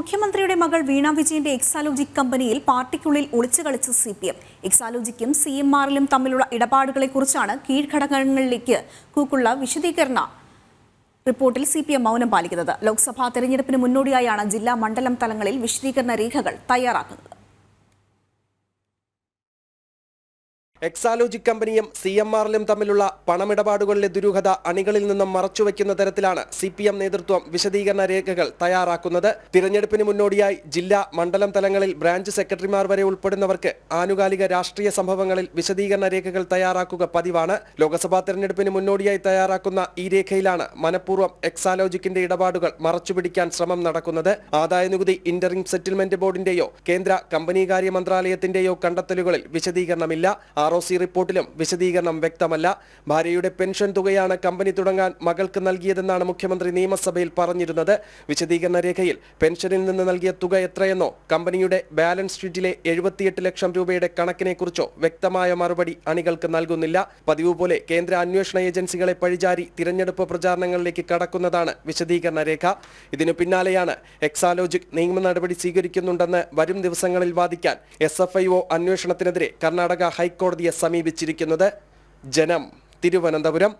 മുഖ്യമന്ത്രിയുടെ മകൾ വീണ വിജയന്റെ എക്സാലോജിക് കമ്പനിയിൽ പാർട്ടിക്കുള്ളിൽ ഒളിച്ചു കളിച്ച സി പി എം എക്സാലോജിക്കും സി എം ആറിലും തമ്മിലുള്ള ഇടപാടുകളെക്കുറിച്ചാണ് കീഴ്ഘടകങ്ങളിലേക്ക് കൂക്കുള്ള വിശദീകരണ റിപ്പോർട്ടിൽ സി പി എം മൗനം പാലിക്കുന്നത്. ലോക്സഭാ തെരഞ്ഞെടുപ്പിന് മുന്നോടിയായാണ് ജില്ലാ മണ്ഡലം തലങ്ങളിൽ വിശദീകരണ രേഖകൾ തയ്യാറാക്കുന്നത്. എക്സാലോജിക് കമ്പനിയും സി എം ആറിലും തമ്മിലുള്ള പണമിടപാടുകളിലെ ദുരൂഹത അണികളിൽ നിന്നും മറച്ചുവെക്കുന്ന തരത്തിലാണ് സി പി എം നേതൃത്വം വിശദീകരണ രേഖകൾ തയ്യാറാക്കുന്നത്. തിരഞ്ഞെടുപ്പിന് മുന്നോടിയായി ജില്ലാ മണ്ഡലം തലങ്ങളിൽ ബ്രാഞ്ച് സെക്രട്ടറിമാർ വരെ ഉൾപ്പെടുന്നവർക്ക് ആനുകാലിക രാഷ്ട്രീയ സംഭവങ്ങളിൽ വിശദീകരണ രേഖകൾ തയ്യാറാക്കുക പതിവാണ്. ലോക്സഭാ തെരഞ്ഞെടുപ്പിന് മുന്നോടിയായി തയ്യാറാക്കുന്ന ഈ രേഖയിലാണ് മനഃപൂർവം എക്സാലോജിക്കിന്റെ ഇടപാടുകൾ മറച്ചുപിടിക്കാൻ ശ്രമം നടക്കുന്നത്. ആദായനികുതി ഇന്ററിംഗ് സെറ്റിൽമെന്റ് ബോർഡിന്റെയോ കേന്ദ്ര കമ്പനികാര്യ മന്ത്രാലയത്തിന്റെയോ കണ്ടെത്തലുകളിൽ വിശദീകരണമില്ല. ആർ റിപ്പോർട്ടിലും വിശദീകരണം വ്യക്തമല്ല. ഭാര്യയുടെ പെൻഷൻ തുകയാണ് കമ്പനി തുടങ്ങാൻ മകൾക്ക് നൽകിയതെന്നാണ് മുഖ്യമന്ത്രി നിയമസഭയിൽ പറഞ്ഞിരുന്നത്. വിശദീകരണ രേഖയിൽ പെൻഷനിൽ നിന്ന് നൽകിയ തുക എത്രയെന്നോ കമ്പനിയുടെ ബാലൻസ് ഷീറ്റിലെ എഴുപത്തിയെട്ട് ലക്ഷം രൂപയുടെ കണക്കിനെക്കുറിച്ചോ വ്യക്തമായ മറുപടി അണികൾക്ക് നൽകുന്നില്ല. പതിവ് പോലെ കേന്ദ്ര അന്വേഷണ ഏജൻസികളെ പഴിചാരി തിരഞ്ഞെടുപ്പ് പ്രചാരണങ്ങളിലേക്ക് കടക്കുന്നതാണ് വിശദീകരണ രേഖ. ഇതിനു പിന്നാലെയാണ് എക്സാലോജിക് നിയമ നടപടി സ്വീകരിക്കുന്നുണ്ടെന്ന് വരും ദിവസങ്ങളിൽ വാദിക്കാൻ എസ് എഫ് ഐ ഒ അന്വേഷണത്തിനെതിരെ കർണാടക ഹൈക്കോടതിയെ സമീപിച്ചിരിക്കുന്നത് ജനം തിരുവനന്തപുരം.